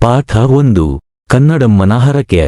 ಪಾಠ ಒಂದು ಕನ್ನಡಮ್ಮನ ಹರಕೆ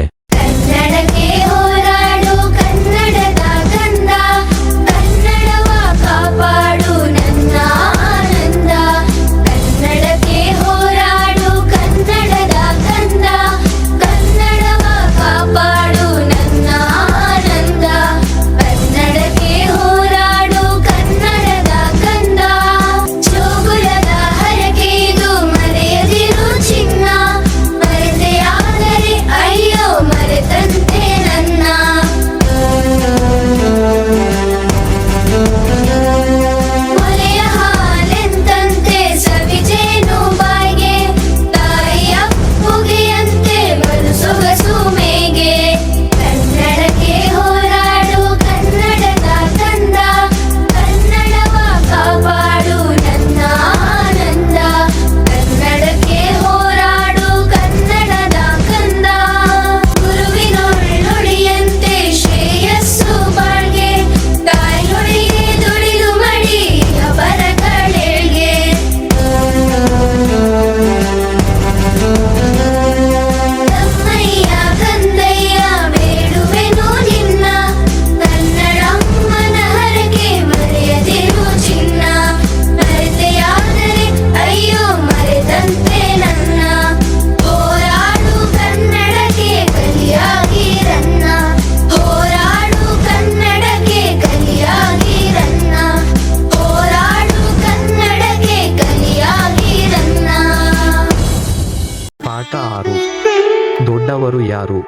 ದೊಡ್ಡವರು ಯಾರು?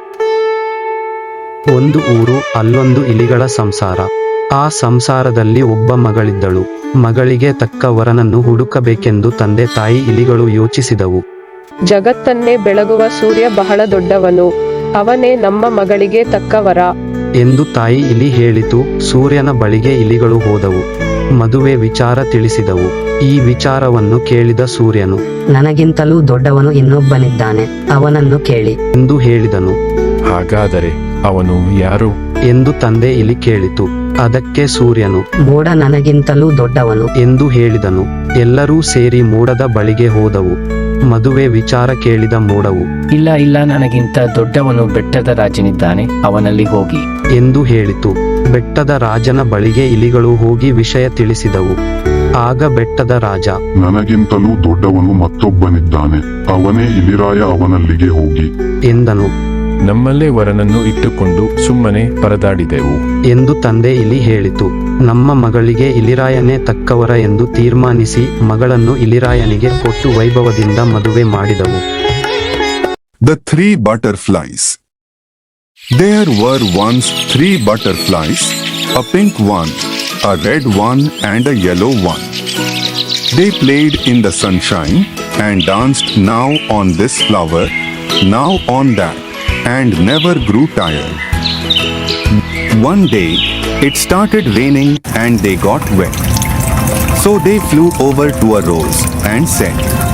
ಒಂದು ಊರು ಅಲ್ಲೊಂದು ಇಲಿಗಳ ಸಂಸಾರ. ಆ ಸಂಸಾರದಲ್ಲಿ ಒಬ್ಬ ಮಗಳಿದ್ದಳು. ಮಗಳಿಗೆ ತಕ್ಕ ವರನನ್ನು ಹುಡುಕಬೇಕೆಂದು ತಂದೆ ತಾಯಿ ಇಲಿಗಳು ಯೋಚಿಸಿದವು. ಜಗತ್ತನ್ನೇ ಬೆಳಗುವ ಸೂರ್ಯ ಬಹಳ ದೊಡ್ಡವನು. ಅವನೇ ನಮ್ಮ ಮಗಳಿಗೆ ತಕ್ಕವರ. ಎಂದು ತಾಯಿ ಇಲಿ ಹೇಳಿತು. ಸೂರ್ಯನ ಬಳಿಗೆ ಇಲಿಗಳು ಹೋದವು. ಮದುವೆ ವಿಚಾರ ತಿಳಿಸಿದವು. ಈ ವಿಚಾರವನ್ನು ಕೇಳಿದ ಸೂರ್ಯನು ನನಗಿಂತಲೂ ದೊಡ್ಡವನು ಇನ್ನೊಬ್ಬನಿದ್ದಾನೆ ಅವನನ್ನು ಕೇಳಿ. ಎಂದು ಹೇಳಿದನು. ಹಾಗಾದರೆ ಅವನು ಯಾರು? ಎಂದು ತಂದೆ ಇಲಿ ಕೇಳಿತು. ಅದಕ್ಕೆ ಸೂರ್ಯನು ಮೋಡ ನನಗಿಂತಲೂ ದೊಡ್ಡವನು. ಎಂದು ಹೇಳಿದನು. ಎಲ್ಲರೂ ಸೇರಿ ಮೋಡದ ಬಳಿಗೆ ಹೋದವು. ಮದುವೆ ವಿಚಾರ ಕೇಳಿದ ಮೋಡವು ಇಲ್ಲ ಇಲ್ಲ ನನಗಿಂತ ದೊಡ್ಡವನು ಬೆಟ್ಟದ ರಾಜನಿದ್ದಾನೆ ಅವನಲ್ಲಿ ಹೋಗಿ. ಎಂದು ಹೇಳಿತು. ಬೆಟ್ಟದ ರಾಜನ ಬಳಿಗೆ ಇಲಿಗಳು ಹೋಗಿ ವಿಷಯ ತಿಳಿಸಿದವು. ಆಗ ಬೆಟ್ಟದ ರಾಜ ನನಗಿಂತಲೂ ದೊಡ್ಡವನು ಮತ್ತೊಬ್ಬನಿದ್ದಾನೆ. ಅವನೇ ಇಲಿರಾಯ ಅವನಲ್ಲಿಗೆ ಹೋಗಿ. ಎಂದನು. ನಮ್ಮಲ್ಲೇ ವರನನ್ನು ಇಟ್ಟುಕೊಂಡು ಸುಮ್ಮನೆ ಪರದಾಡಿದೆವು. ಎಂದು ತಂದೆ ಇಲಿ ಹೇಳಿತು. ನಮ್ಮ ಮಗಳಿಗೆ ಇಲಿರಾಯನೇ ತಕ್ಕವರ ಎಂದು ತೀರ್ಮಾನಿಸಿ ಮಗಳನ್ನು ಇಲಿರಾಯನಿಗೆ ಕೊಟ್ಟು ವೈಭವದಿಂದ ಮದುವೆ ಮಾಡಿದವು. The three Butterflies. There were once three butterflies, a pink one, a red one, and a yellow one. They played in the sunshine and danced now on this flower, now on that, and never grew tired. One day, it started raining and they got wet. So they flew over to a rose and said,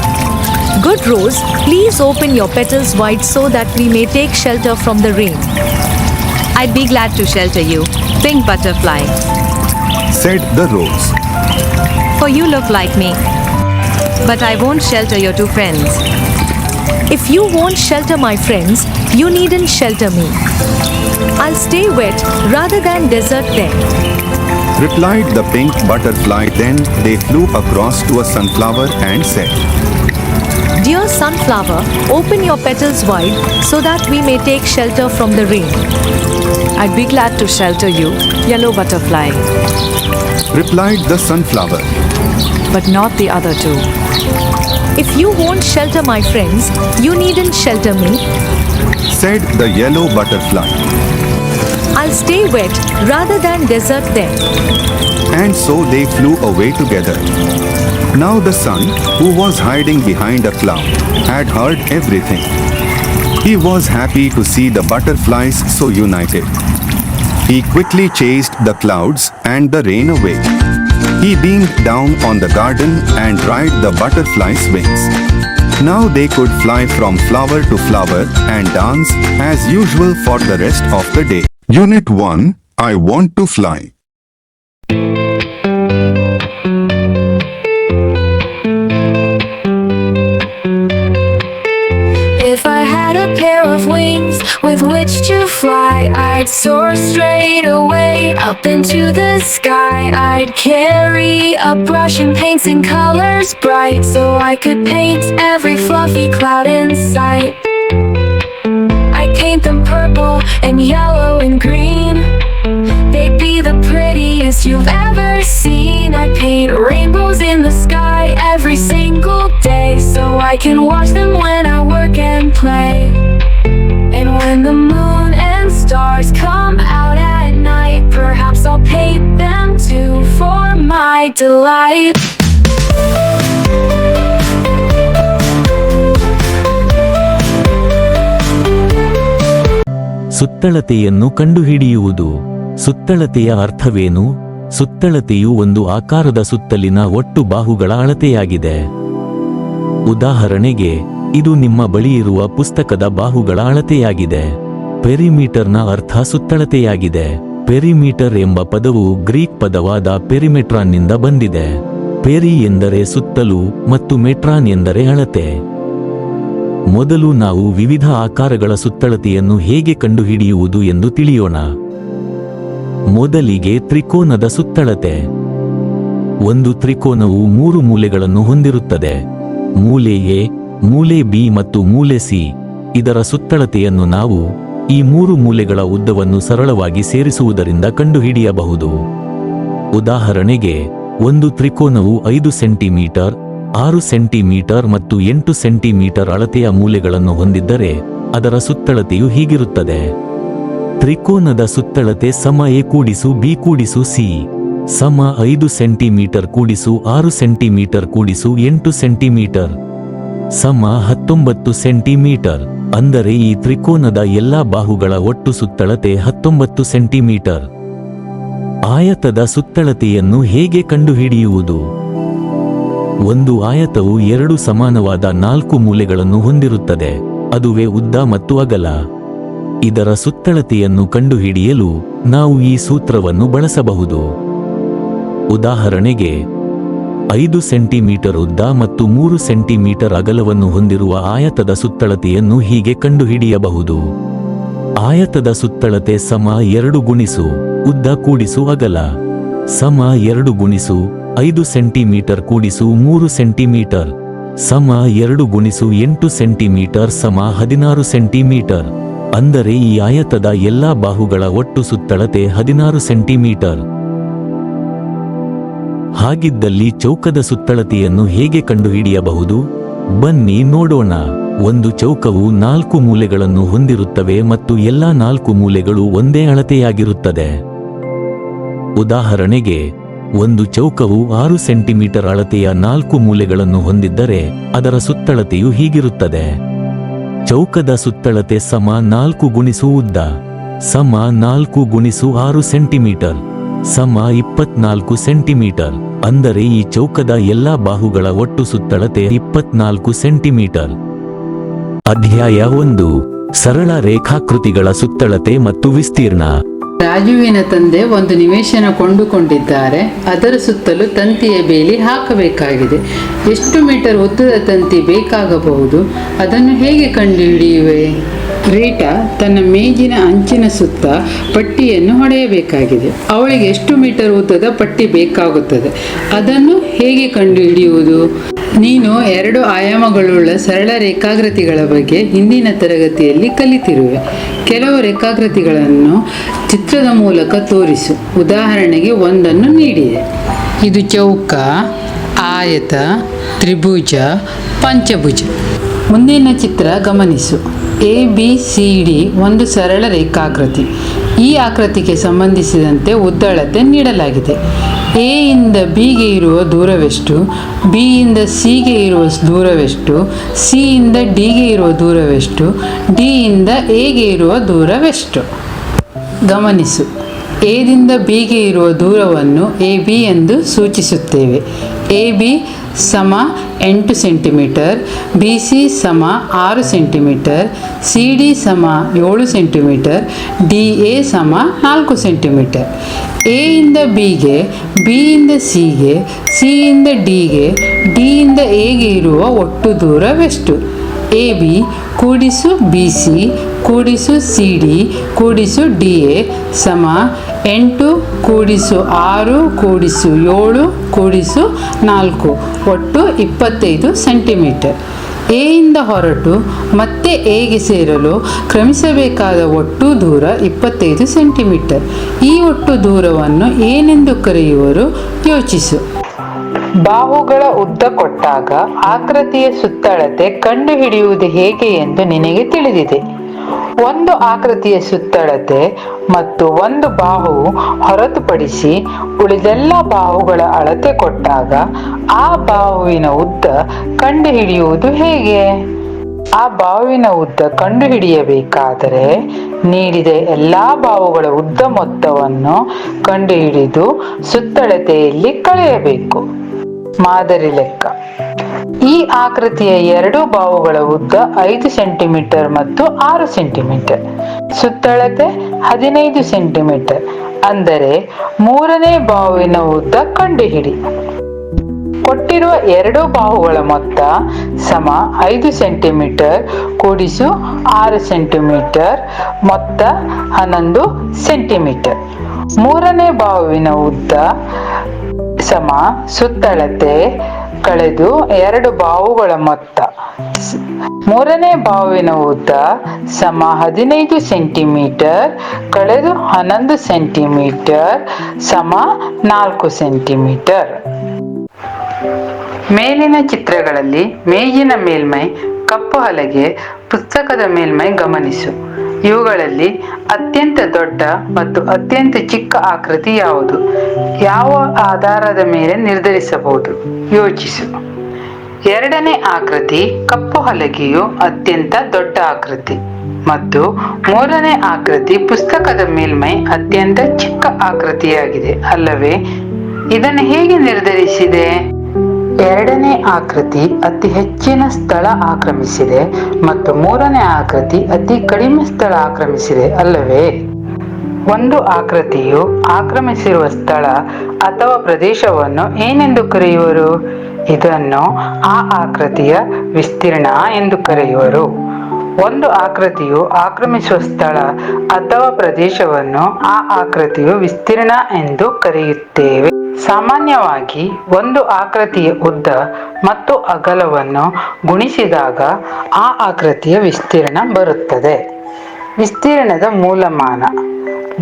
Good rose, please open your petals wide so that we may take shelter from the rain. I'd be glad to shelter you, pink butterfly, said the rose. for you look like me. But I won't shelter your two friends. If you won't shelter my friends, you needn't shelter me. I'll stay wet rather than desert them. Replied the pink butterfly. Then they flew across to a sunflower and said, Dear sunflower, open your petals wide so that we may take shelter from the rain. I'd be glad to shelter you, yellow butterfly, Replied the sunflower. but not the other two. If you won't shelter my friends, you needn't shelter me. Said the yellow butterfly. I'll stay wet rather than desert them. And so they flew away together. Now the sun, who was hiding behind a cloud, had heard everything. He was happy to see the butterflies so united. He quickly chased the clouds and the rain away. He beamed down on the garden and dried the butterflies' wings. Now they could fly from flower to flower and dance as usual for the rest of the day. Unit 1 I Want to Fly. If I had a pair of wings with which to fly. I'd soar straight away up into the sky. I'd carry a brush and paints in colors bright so I could paint every fluffy cloud in sight. Paint them purple and yellow and green. They'd be the prettiest you've ever seen. I paint rainbows in the sky every single day so I can watch them when I work and play. And when the moon and stars come out at night, perhaps I'll paint them too for my delight. ಸುತ್ತಳತೆಯನ್ನು ಕಂಡುಹಿಡಿಯುವುದು. ಸುತ್ತಳತೆಯ ಅರ್ಥವೇನು? ಸುತ್ತಳತೆಯು ಒಂದು ಆಕಾರದ ಸುತ್ತಲಿನ ಒಟ್ಟು ಬಾಹುಗಳ ಅಳತೆಯಾಗಿದೆ. ಉದಾಹರಣೆಗೆ, ಇದು ನಿಮ್ಮ ಬಳಿ ಇರುವ ಪುಸ್ತಕದ ಬಾಹುಗಳ ಅಳತೆಯಾಗಿದೆ. ಪೆರಿಮೀಟರ್ನ ಅರ್ಥ ಸುತ್ತಳತೆಯಾಗಿದೆ. ಪೆರಿಮೀಟರ್ ಎಂಬ ಪದವು ಗ್ರೀಕ್ ಪದವಾದ ಪೆರಿಮೆಟ್ರಾನ್ನಿಂದ ಬಂದಿದೆ. ಪೆರಿ ಎಂದರೆ ಸುತ್ತಲು ಮತ್ತು ಮೆಟ್ರಾನ್ ಎಂದರೆ ಅಳತೆ. ಮೊದಲು ನಾವು ವಿವಿಧ ಆಕಾರಗಳ ಸುತ್ತಳತೆಯನ್ನು ಹೇಗೆ ಕಂಡುಹಿಡಿಯುವುದು ಎಂದು ತಿಳಿಯೋಣ. ಮೊದಲಿಗೆ ತ್ರಿಕೋನದ ಸುತ್ತಳತೆ. ಒಂದು ತ್ರಿಕೋನವು ಮೂರು ಮೂಲೆಗಳನ್ನು ಹೊಂದಿರುತ್ತದೆ. ಮೂಲೆ ಎ, ಮೂಲೆ ಬಿ ಮತ್ತು ಮೂಲೆ ಸಿ. ಇದರ ಸುತ್ತಳತೆಯನ್ನು ನಾವು ಈ ಮೂರು ಮೂಲೆಗಳ ಉದ್ದವನ್ನು ಸರಳವಾಗಿ ಸೇರಿಸುವುದರಿಂದ ಕಂಡುಹಿಡಿಯಬಹುದು. ಉದಾಹರಣೆಗೆ, ಒಂದು ತ್ರಿಕೋನವು ಐದು ಸೆಂಟಿಮೀಟರ್ ಆರು ಸೆಂಟಿಮೀಟರ್ ಮತ್ತು ಎಂಟು ಸೆಂಟಿಮೀಟರ್ ಅಳತೆಯ ಮೂಲೆಗಳನ್ನು ಹೊಂದಿದ್ದರೆ ಅದರ ಸುತ್ತಳತೆಯು ಹೀಗಿರುತ್ತದೆ. ತ್ರಿಕೋನದ ಸುತ್ತಳತೆ ಸಮ ಎ ಕೂಡಿಸು ಬಿ ಕೂಡಿಸು ಸಿ. ಸಮ ಐದು ಸೆಂಟಿಮೀಟರ್ ಕೂಡಿಸು ಆರು ಸೆಂಟಿಮೀಟರ್ ಕೂಡಿಸು ಎಂಟು ಸೆಂಟಿಮೀಟರ್. ಸಮ ಹತ್ತೊಂಬತ್ತು ಸೆಂಟಿಮೀಟರ್. ಅಂದರೆ ಈ ತ್ರಿಕೋನದ ಎಲ್ಲಾ ಬಾಹುಗಳ ಒಟ್ಟು ಸುತ್ತಳತೆ ಹತ್ತೊಂಬತ್ತು ಸೆಂಟಿಮೀಟರ್. ಆಯತದ ಸುತ್ತಳತೆಯನ್ನು ಹೇಗೆ ಕಂಡುಹಿಡಿಯುವುದು? ಒಂದು ಆಯತವು ಎರಡು ಸಮಾನವಾದ ನಾಲ್ಕು ಮೂಲೆಗಳನ್ನು ಹೊಂದಿರುತ್ತದೆ. ಅದುವೇ ಉದ್ದ ಮತ್ತು ಅಗಲ. ಇದರ ಸುತ್ತಳತೆಯನ್ನು ಕಂಡುಹಿಡಿಯಲು ನಾವು ಈ ಸೂತ್ರವನ್ನು ಬಳಸಬಹುದು. ಉದಾಹರಣೆಗೆ, ಐದು ಸೆಂಟಿಮೀಟರ್ ಉದ್ದ ಮತ್ತು ಮೂರು ಸೆಂಟಿಮೀಟರ್ ಅಗಲವನ್ನು ಹೊಂದಿರುವ ಆಯತದ ಸುತ್ತಳತೆಯನ್ನು ಹೀಗೆ ಕಂಡುಹಿಡಿಯಬಹುದು. ಆಯತದ ಸುತ್ತಳತೆ ಸಮ ಎರಡು ಗುಣಿಸು, ಉದ್ದ ಕೂಡಿಸು ಅಗಲ. ಸಮ ಎರಡು ಗುಣಿಸು ಐದು ಸೆಂಟಿಮೀಟರ್ ಕೂಡಿಸು ಮೂರು ಸೆಂಟಿಮೀಟರ್. ಸಮ ಎರಡು ಗುಣಿಸು ಎಂಟು ಸೆಂಟಿಮೀಟರ್, ಸಮ ಹದಿನಾರು ಸೆಂಟಿಮೀಟರ್. ಅಂದರೆ ಈ ಆಯತದ ಎಲ್ಲಾ ಬಾಹುಗಳ ಒಟ್ಟು ಸುತ್ತಳತೆ ಹದಿನಾರು ಸೆಂಟಿಮೀಟರ್. ಹಾಗಿದ್ದಲ್ಲಿ ಚೌಕದ ಸುತ್ತಳತೆಯನ್ನು ಹೇಗೆ ಕಂಡುಹಿಡಿಯಬಹುದು? ಬನ್ನಿ ನೋಡೋಣ. ಒಂದು ಚೌಕವು ನಾಲ್ಕು ಮೂಲೆಗಳನ್ನು ಹೊಂದಿರುತ್ತವೆ ಮತ್ತು ಎಲ್ಲಾ ನಾಲ್ಕು ಮೂಲೆಗಳು ಒಂದೇ ಅಳತೆಯಾಗಿರುತ್ತದೆ. ಉದಾಹರಣೆಗೆ ಒಂದು ಚೌಕವು ಆರು ಸೆಂಟಿಮೀಟರ್ ಅಳತೆಯ ನಾಲ್ಕು ಮೂಲೆಗಳನ್ನು ಹೊಂದಿದ್ದರೆ ಅದರ ಸುತ್ತಳತೆಯು ಹೀಗಿರುತ್ತದೆ. ಚೌಕದ ಸುತ್ತಳತೆ ಸಮ ನಾಲ್ಕು ಗುಣಿಸು ಉದ್ದ. ಸಮ ನಾಲ್ಕು ಗುಣಿಸು ಆರು ಸೆಂಟಿಮೀಟರ್. ಸಮ ಇಪ್ಪತ್ನಾಲ್ಕು ಸೆಂಟಿಮೀಟರ್. ಅಂದರೆ ಈ ಚೌಕದ ಎಲ್ಲಾ ಬಾಹುಗಳ ಒಟ್ಟು ಸುತ್ತಳತೆ ಇಪ್ಪತ್ನಾಲ್ಕು ಸೆಂಟಿಮೀಟರ್. ಅಧ್ಯಾಯ ಒಂದು. ಸರಳ ರೇಖಾಕೃತಿಗಳ ಸುತ್ತಳತೆ ಮತ್ತು ವಿಸ್ತೀರ್ಣ. ರಾಜುವಿನ ತಂದೆ ಒಂದು ನಿವೇಶನ ಕೊಂಡುಕೊಂಡಿದ್ದಾರೆ. ಅದರ ಸುತ್ತಲೂ ತಂತಿಯ ಬೇಲಿ ಹಾಕಬೇಕಾಗಿದೆ. ಎಷ್ಟು ಮೀಟರ್ ಉದ್ದದ ತಂತಿ ಬೇಕಾಗಬಹುದು? ಅದನ್ನು ಹೇಗೆ ಕಂಡುಹಿಡಿಯುವೆ? ರೀಟಾ ತನ್ನ ಮೇಜಿನ ಅಂಚಿನ ಸುತ್ತ ಪಟ್ಟಿಯನ್ನು ಹೊಡೆಯಬೇಕಾಗಿದೆ. ಅವಳಿಗೆ ಎಷ್ಟು ಮೀಟರ್ ಉದ್ದದ ಪಟ್ಟಿ ಬೇಕಾಗುತ್ತದೆ? ಅದನ್ನು ಹೇಗೆ ಕಂಡುಹಿಡಿಯುವುದು? ನೀನು ಎರಡು ಆಯಾಮಗಳುಳ್ಳ ಸರಳ ರೇಖಾಗ್ರತಿಗಳ ಬಗ್ಗೆ ಹಿಂದಿನ ತರಗತಿಯಲ್ಲಿ ಕಲಿತಿರುವೆ. ಕೆಲವು ರೇಖಾಕೃತಿಗಳನ್ನು ಚಿತ್ರದ ಮೂಲಕ ತೋರಿಸು. ಉದಾಹರಣೆಗೆ ಒಂದನ್ನು ನೀಡಿದೆ. ಇದು ಚೌಕ ಆಯತ ತ್ರಿಭುಜ ಪಂಚಭುಜ. ಮುಂದಿನ ಚಿತ್ರ ಗಮನಿಸು. ಎ ಬಿ ಸಿ ಡಿ ಒಂದು ಸರಳ ರೇಖಾಕೃತಿ. ಈ ಆಕೃತಿಗೆ ಸಂಬಂಧಿಸಿದಂತೆ ಉದ್ದಳತೆ ನೀಡಲಾಗಿದೆ. ಎ ಇಂದ ಬಿಗೆ ಇರುವ ದೂರವೆಷ್ಟು? ಬಿ ಇಂದ ಸಿಗೆ ಇರುವ ದೂರವೆಷ್ಟು? ಸಿ ಇಂದ ಡಿಗೆ ಇರುವ ದೂರವೆಷ್ಟು? ಡಿ ಇಂದ ಎಗೆ ಇರುವ ದೂರವೆಷ್ಟು? ಗಮನಿಸು. ಎದಿಂದ ಬಿಗೆ ಇರುವ ದೂರವನ್ನು ಎ ಬಿ ಎಂದು ಸೂಚಿಸುತ್ತೇವೆ. ಎ ಬಿ ಸಮ ಎಂಟು ಸೆಂಟಿಮೀಟರ್, ಬಿ ಸಿ ಸಮ ಆರು ಸೆಂಟಿಮೀಟರ್, ಸಿ ಡಿ ಸಮ ಏಳು ಸೆಂಟಿಮೀಟರ್, ಡಿ ಎ ಸಮ ನಾಲ್ಕು ಸೆಂಟಿಮೀಟರ್. ಎಯಿಂದ ಬಿಗೆ ಬಿಯಿಂದ ಸಿಗೆ ಸಿ ಇಂದ ಡಿಗೆ ಡಿ ಇಂದ ಎಗೆ ಇರುವ ಒಟ್ಟು ದೂರವೆಷ್ಟು? ಎ ಬಿ, ಕೂಡಿಸು ಬಿ ಸಿ ಕೂಡಿಸು ಸಿ ಡಿ ಕೂಡಿಸು ಡಿ ಎ ಸಮ ಎಂಟು, ಕೂಡಿಸು ಆರು, ಕೂಡಿಸು ಏಳು, ಕೂಡಿಸು ನಾಲ್ಕು. ಒಟ್ಟು ಇಪ್ಪತ್ತೈದು ಸೆಂಟಿಮೀಟರ್. ಎಯಿಂದ ಹೊರಟು ಮತ್ತೆ ಎಗೆ ಸೇರಲು ಕ್ರಮಿಸಬೇಕಾದ ಒಟ್ಟು ದೂರ ಇಪ್ಪತ್ತೈದು ಸೆಂಟಿಮೀಟರ್. ಈ ಒಟ್ಟು ದೂರವನ್ನು ಏನೆಂದು ಕರೆಯುವರು? ಯೋಚಿಸು. ಬಾಹುಗಳ ಉದ್ದ ಕೊಟ್ಟಾಗ ಆಕೃತಿಯ ಸುತ್ತಳತೆ ಕಂಡುಹಿಡಿಯುವುದು ಹೇಗೆ ಎಂದು ನಿನಗೆ ತಿಳಿದಿದೆ. ಒಂದು ಆಕೃತಿಯ ಸುತ್ತಳತೆ ಮತ್ತು ಒಂದು ಬಾಹುವು ಹೊರತುಪಡಿಸಿ ಉಳಿದೆಲ್ಲ ಬಾಹುಗಳ ಅಳತೆ ಕೊಟ್ಟಾಗ ಆ ಬಾಹುವಿನ ಉದ್ದ ಕಂಡುಹಿಡಿಯುವುದು ಹೇಗೆ? ಆ ಬಾವಿನ ಉದ್ದ ಕಂಡುಹಿಡಿಯಬೇಕಾದರೆ ನೀಡಿದ ಎಲ್ಲಾ ಬಾವುಗಳ ಉದ್ದ ಮೊತ್ತವನ್ನು ಕಂಡುಹಿಡಿದು ಸುತ್ತಳತೆಯಲ್ಲಿ ಕಳೆಯಬೇಕು. ಮಾದರಿ ಲೆಕ್ಕ. ಈ ಆಕೃತಿಯ ಎರಡು ಬಾವುಗಳ ಉದ್ದ ಐದು ಸೆಂಟಿಮೀಟರ್ ಮತ್ತು ಆರು ಸೆಂಟಿಮೀಟರ್. ಸುತ್ತಳತೆ ಹದಿನೈದು ಸೆಂಟಿಮೀಟರ್. ಅಂದರೆ ಮೂರನೇ ಬಾವಿನ ಉದ್ದ ಕಂಡುಹಿಡಿ. ಕೊಟ್ಟಿರುವ ಎರಡು ಬಾಹುಗಳ ಮೊತ್ತ ಸಮ ಐದು ಸೆಂಟಿಮೀಟರ್ ಕೂಡಿಸು ಆರು ಸೆಂಟಿಮೀಟರ್ ಮೊತ್ತ ಹನ್ನೊಂದು ಸೆಂಟಿಮೀಟರ್. ಮೂರನೇ ಬಾಹುವಿನ ಉದ್ದ ಸಮ ಸುತ್ತಳತೆ ಕಳೆದು ಎರಡು ಬಾವುಗಳ ಮೊತ್ತ. ಮೂರನೇ ಬಾವಿನ ಉದ್ದ ಸಮ ಹದಿನೈದು ಸೆಂಟಿಮೀಟರ್, ಕಳೆದು ಹನ್ನೊಂದು ಸೆಂಟಿಮೀಟರ್, ಸಮ ನಾಲ್ಕು ಸೆಂಟಿಮೀಟರ್. ಮೇಲಿನ ಚಿತ್ರಗಳಲ್ಲಿ ಮೇಜಿನ ಮೇಲ್ಮೈ, ಕಪ್ಪು ಹಲಗೆ, ಪುಸ್ತಕದ ಮೇಲ್ಮೈ ಗಮನಿಸು. ಇವುಗಳಲ್ಲಿ ಅತ್ಯಂತ ದೊಡ್ಡ ಮತ್ತು ಅತ್ಯಂತ ಚಿಕ್ಕ ಆಕೃತಿ ಯಾವುದು? ಯಾವ ಆಧಾರದ ಮೇಲೆ ನಿರ್ಧರಿಸಬಹುದು? ಯೋಚಿಸು. ಎರಡನೇ ಆಕೃತಿ ಕಪ್ಪು ಹಲಗೆಯು ಅತ್ಯಂತ ದೊಡ್ಡ ಆಕೃತಿ ಮತ್ತು ಮೂರನೇ ಆಕೃತಿ ಪುಸ್ತಕದ ಮೇಲ್ಮೈ ಅತ್ಯಂತ ಚಿಕ್ಕ ಆಕೃತಿಯಾಗಿದೆ ಅಲ್ಲವೇ? ಇದನ್ನು ಹೇಗೆ ನಿರ್ಧರಿಸಿದೆ? ಎರಡನೇ ಆಕೃತಿ ಅತಿ ಹೆಚ್ಚಿನ ಸ್ಥಳ ಆಕ್ರಮಿಸಿದೆ ಮತ್ತು ಮೂರನೇ ಆಕೃತಿ ಅತಿ ಕಡಿಮೆ ಸ್ಥಳ ಆಕ್ರಮಿಸಿದೆ ಅಲ್ಲವೇ? ಒಂದು ಆಕೃತಿಯು ಆಕ್ರಮಿಸಿರುವ ಸ್ಥಳ ಅಥವಾ ಪ್ರದೇಶವನ್ನು ಏನೆಂದು ಕರೆಯುವರು? ಇದನ್ನು ಆ ಆಕೃತಿಯ ವಿಸ್ತೀರ್ಣ ಎಂದು ಕರೆಯುವರು. ಒಂದು ಆಕೃತಿಯು ಆಕ್ರಮಿಸುವ ಸ್ಥಳ ಅಥವಾ ಪ್ರದೇಶವನ್ನು ಆ ಆಕೃತಿಯು ವಿಸ್ತೀರ್ಣ ಎಂದು ಕರೆಯುತ್ತೇವೆ. ಸಾಮಾನ್ಯವಾಗಿ ಒಂದು ಆಕೃತಿಯ ಉದ್ದ ಮತ್ತು ಅಗಲವನ್ನು ಗುಣಿಸಿದಾಗ ಆ ಆಕೃತಿಯ ವಿಸ್ತೀರ್ಣ ಬರುತ್ತದೆ. ವಿಸ್ತೀರ್ಣದ ಮೂಲಮಾನ.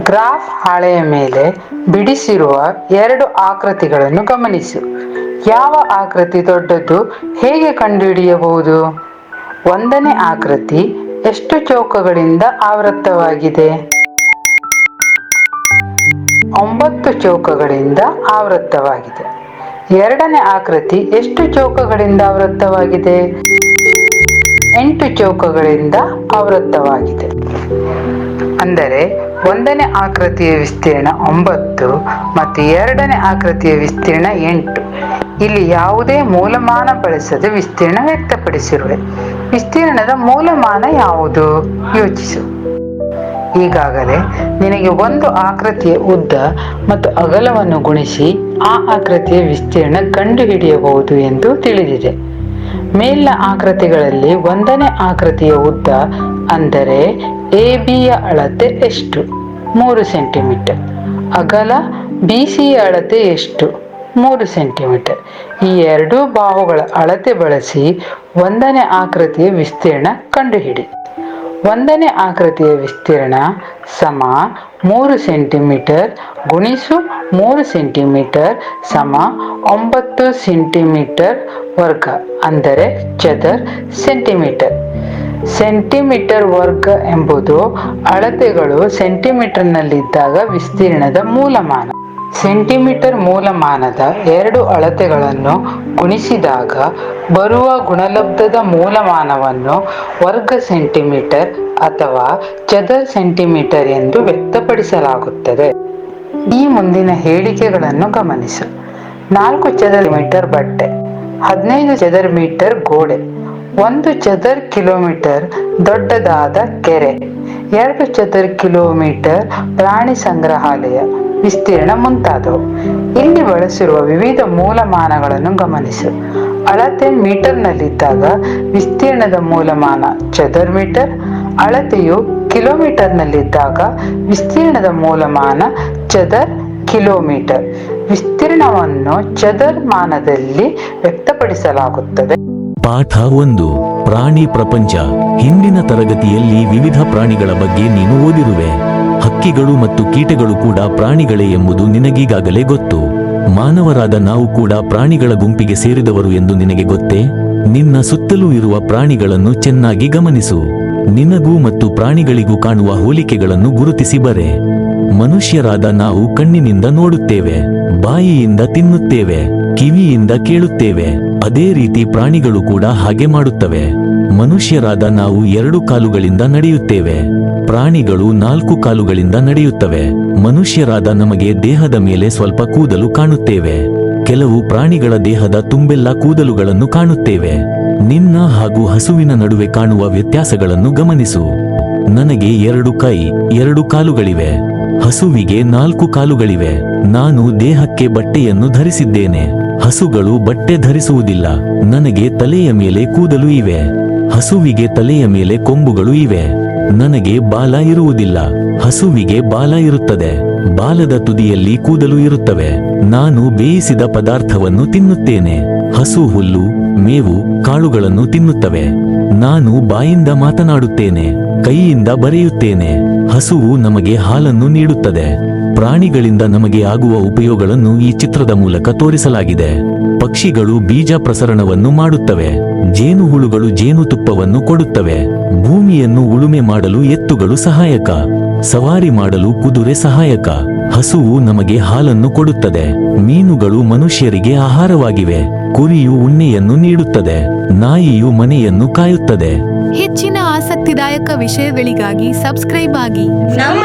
ಗ್ರಾಫ್ ಹಾಳೆಯ ಮೇಲೆ ಬಿಡಿಸಿರುವ ಎರಡು ಆಕೃತಿಗಳನ್ನು ಗಮನಿಸು. ಯಾವ ಆಕೃತಿ ದೊಡ್ಡದು ಹೇಗೆ ಕಂಡುಹಿಡಿಯಬಹುದು? ಒಂದನೇ ಆಕೃತಿ ಎಷ್ಟು ಚೌಕಗಳಿಂದ ಆವೃತ್ತವಾಗಿದೆ? ಒಂಬತ್ತು ಚೌಕಗಳಿಂದ ಆವೃತ್ತವಾಗಿದೆ. ಎರಡನೇ ಆಕೃತಿ ಎಷ್ಟು ಚೌಕಗಳಿಂದ ಆವೃತ್ತವಾಗಿದೆ? ಎಂಟು ಚೌಕಗಳಿಂದ ಆವೃತ್ತವಾಗಿದೆ. ಅಂದರೆ ಒಂದನೇ ಆಕೃತಿಯ ವಿಸ್ತೀರ್ಣ ಒಂಬತ್ತು ಮತ್ತು ಎರಡನೇ ಆಕೃತಿಯ ವಿಸ್ತೀರ್ಣ ಎಂಟು. ಇಲ್ಲಿ ಯಾವುದೇ ಮೂಲಮಾನ ಬಳಸದೆ ವಿಸ್ತೀರ್ಣ ವ್ಯಕ್ತಪಡಿಸಿರುವೆ. ವಿಸ್ತೀರ್ಣದ ಮೂಲಮಾನ ಯಾವುದು? ಯೋಚಿಸು. ಈಗಾಗಲೇ ನಿನಗೆ ಒಂದು ಆಕೃತಿಯ ಉದ್ದ ಮತ್ತು ಅಗಲವನ್ನು ಗುಣಿಸಿ ಆ ಆಕೃತಿಯ ವಿಸ್ತೀರ್ಣ ಕಂಡುಹಿಡಿಯಬಹುದು ಎಂದು ತಿಳಿದಿದೆ. ಮೇಲಿನ ಆಕೃತಿಗಳಲ್ಲಿ ಒಂದನೇ ಆಕೃತಿಯ ಉದ್ದ ಅಂದರೆ ಎ ಬಿಯ ಅಳತೆ ಎಷ್ಟು? ಮೂರು ಸೆಂಟಿಮೀಟರ್. ಅಗಲ ಬಿ ಸಿಯ ಅಳತೆ ಎಷ್ಟು? ಮೂರು ಸೆಂಟಿಮೀಟರ್. ಈ ಎರಡೂ ಬಾಹುಗಳ ಅಳತೆ ಬಳಸಿ ಒಂದನೇ ಆಕೃತಿಯ ವಿಸ್ತೀರ್ಣ ಕಂಡುಹಿಡಿ. ಒಂದನೇ ಆಕೃತಿಯ ವಿಸ್ತೀರ್ಣ ಸಮ ಮೂರು ಸೆಂಟಿಮೀಟರ್ ಗುಣಿಸು ಮೂರು ಸೆಂಟಿಮೀಟರ್ ಸಮ ಒಂಬತ್ತು ಸೆಂಟಿಮೀಟರ್ ವರ್ಗ, ಅಂದರೆ ಚದರ್ ಸೆಂಟಿಮೀಟರ್. ಸೆಂಟಿಮೀಟರ್ ವರ್ಗ ಎಂಬುದು ಅಳತೆಗಳು ಸೆಂಟಿಮೀಟರ್ನಲ್ಲಿದ್ದಾಗ ವಿಸ್ತೀರ್ಣದ ಮೂಲಮಾನ. ಸೆಂಟಿಮೀಟರ್ ಮೂಲಮಾನದ ಎರಡು ಅಳತೆಗಳನ್ನು ಗುಣಿಸಿದಾಗ ಬರುವ ಗುಣಲಬ್ಧದ ಮೂಲಮಾನವನ್ನು ವರ್ಗ ಸೆಂಟಿಮೀಟರ್ ಅಥವಾ ಚದರ್ ಸೆಂಟಿಮೀಟರ್ ಎಂದು ವ್ಯಕ್ತಪಡಿಸಲಾಗುತ್ತದೆ. ಈ ಮುಂದಿನ ಹೇಳಿಕೆಗಳನ್ನು ಗಮನಿಸು. ನಾಲ್ಕು ಚದರ ಮೀಟರ್ ಬಟ್ಟೆ, ಹದಿನೈದು ಚದರ ಮೀಟರ್ ಗೋಡೆ, ಒಂದು ಚದರ್ ಕಿಲೋಮೀಟರ್ ದೊಡ್ಡದಾದ ಕೆರೆ, ಎರಡು ಚದರ್ ಕಿಲೋಮೀಟರ್ ಪ್ರಾಣಿ ಸಂಗ್ರಹಾಲಯ ವಿಸ್ತೀರ್ಣ ಮುಂತಾದವು. ಇಲ್ಲಿ ಬಳಸಿರುವ ವಿವಿಧ ಮೂಲಮಾನಗಳನ್ನು ಗಮನಿಸು. ಅಳತೆ ಮೀಟರ್ನಲ್ಲಿದ್ದಾಗ ವಿಸ್ತೀರ್ಣದ ಮೂಲಮಾನ ಚದರ್ ಮೀಟರ್, ಅಳತೆಯು ಕಿಲೋಮೀಟರ್ನಲ್ಲಿದ್ದಾಗ ವಿಸ್ತೀರ್ಣದ ಮೂಲಮಾನ ಚದರ್ ಕಿಲೋಮೀಟರ್. ವಿಸ್ತೀರ್ಣವನ್ನು ಚದರ್ ಮಾನದಲ್ಲಿ ವ್ಯಕ್ತಪಡಿಸಲಾಗುತ್ತದೆ. ಪಾಠ ಒಂದು. ಪ್ರಾಣಿ ಪ್ರಪಂಚ. ಹಿಂದಿನ ತರಗತಿಯಲ್ಲಿ ವಿವಿಧ ಪ್ರಾಣಿಗಳ ಬಗ್ಗೆ ನೀನು ಓದಿರುವೆ. ಹಕ್ಕಿಗಳು ಮತ್ತು ಕೀಟಗಳು ಕೂಡ ಪ್ರಾಣಿಗಳೇ ಎಂಬುದು ನಿನಗೀಗಾಗಲೇ ಗೊತ್ತು. ಮಾನವರಾದ ನಾವು ಕೂಡ ಪ್ರಾಣಿಗಳ ಗುಂಪಿಗೆ ಸೇರಿದವರು ಎಂದು ನಿನಗೆ ಗೊತ್ತೇ? ನಿನ್ನ ಸುತ್ತಲೂ ಇರುವ ಪ್ರಾಣಿಗಳನ್ನು ಚೆನ್ನಾಗಿ ಗಮನಿಸು. ನಿನಗೂ ಮತ್ತು ಪ್ರಾಣಿಗಳಿಗೂ ಕಾಣುವ ಹೋಲಿಕೆಗಳನ್ನು ಗುರುತಿಸಿ ಬರೆ. ಮನುಷ್ಯರಾದ ನಾವು ಕಣ್ಣಿನಿಂದ ನೋಡುತ್ತೇವೆ, ಬಾಯಿಯಿಂದ ತಿನ್ನುತ್ತೇವೆ, ಕಿವಿಯಿಂದ ಕೇಳುತ್ತೇವೆ. ಅದೇ ರೀತಿ ಪ್ರಾಣಿಗಳು ಕೂಡ ಹಾಗೆ ಮಾಡುತ್ತವೆ. ಮನುಷ್ಯರಾದ ನಾವು ಎರಡು ಕಾಲುಗಳಿಂದ ನಡೆಯುತ್ತೇವೆ. ಪ್ರಾಣಿಗಳು ನಾಲ್ಕು ಕಾಲುಗಳಿಂದ ನಡೆಯುತ್ತವೆ. ಮನುಷ್ಯರಾದ ನಮಗೆ ದೇಹದ ಮೇಲೆ ಸ್ವಲ್ಪ ಕೂದಲು ಕಾಣುತ್ತೇವೆ. ಕೆಲವು ಪ್ರಾಣಿಗಳ ದೇಹದ ತುಂಬೆಲ್ಲ ಕೂದಲುಗಳನ್ನು ಕಾಣುತ್ತೇವೆ. ನಿನ್ನ ಹಾಗೂ ಹಸುವಿನ ನಡುವೆ ಕಾಣುವ ವ್ಯತ್ಯಾಸಗಳನ್ನು ಗಮನಿಸು. ನನಗೆ ಎರಡು ಕೈ, ಎರಡು ಕಾಲುಗಳಿವೆ. ಹಸುವಿಗೆ ನಾಲ್ಕು ಕಾಲುಗಳಿವೆ. ನಾನು ದೇಹಕ್ಕೆ ಬಟ್ಟೆಯನ್ನು ಧರಿಸಿದ್ದೇನೆ. ಹಸುಗಳು ಬಟ್ಟೆ ಧರಿಸುವುದಿಲ್ಲ. ನನಗೆ ತಲೆಯ ಮೇಲೆ ಕೂದಲು ಇವೆ. ಹಸುವಿಗೆ ತಲೆಯ ಮೇಲೆ ಕೊಂಬುಗಳು ಇವೆ. ನನಗೆ ಬಾಲ ಇರುವುದಿಲ್ಲ. ಹಸುವಿಗೆ ಬಾಲ ಇರುತ್ತದೆ. ಬಾಲದ ತುದಿಯಲ್ಲಿ ಕೂದಲು ಇರುತ್ತವೆ. ನಾನು ಬೇಯಿಸಿದ ಪದಾರ್ಥವನ್ನು ತಿನ್ನುತ್ತೇನೆ. ಹಸು, ಹುಲ್ಲು, ಮೇವು, ಕಾಳುಗಳನ್ನು ತಿನ್ನುತ್ತವೆ. ನಾನು ಬಾಯಿಂದ ಮಾತನಾಡುತ್ತೇನೆ. ಕೈಯಿಂದ ಬರೆಯುತ್ತೇನೆ. ಹಸುವು ನಮಗೆ ಹಾಲನ್ನು ನೀಡುತ್ತದೆ. ಪ್ರಾಣಿಗಳಿಂದ ನಮಗೆ ಆಗುವ ಉಪಯೋಗಗಳನ್ನು ಈ ಚಿತ್ರದ ಮೂಲಕ ತೋರಿಸಲಾಗಿದೆ. ಪಕ್ಷಿಗಳು ಬೀಜ ಪ್ರಸರಣವನ್ನು ಮಾಡುತ್ತವೆ. ಜೇನುಹುಳುಗಳು ಜೇನುತುಪ್ಪವನ್ನು ಕೊಡುತ್ತವೆ. ಭೂಮಿಯನ್ನು ಉಳುಮೆ ಮಾಡಲು ಎತ್ತುಗಳು ಸಹಾಯಕ. ಸವಾರಿ ಮಾಡಲು ಕುದುರೆ ಸಹಾಯಕ. ಹಸುವು ನಮಗೆ ಹಾಲನ್ನು ಕೊಡುತ್ತದೆ. ಮೀನುಗಳು ಮನುಷ್ಯರಿಗೆ ಆಹಾರವಾಗಿವೆ. ಕುರಿಯು ಉಣ್ಣೆಯನ್ನು ನೀಡುತ್ತದೆ. ನಾಯಿಯು ಮನೆಯನ್ನು ಕಾಯುತ್ತದೆ. ಹೆಚ್ಚಿನ ಆಸಕ್ತಿದಾಯಕ ವಿಷಯಗಳಿಗಾಗಿ ಸಬ್ಸ್ಕ್ರೈಬ್ ಆಗಿ. ನಮ್ಮ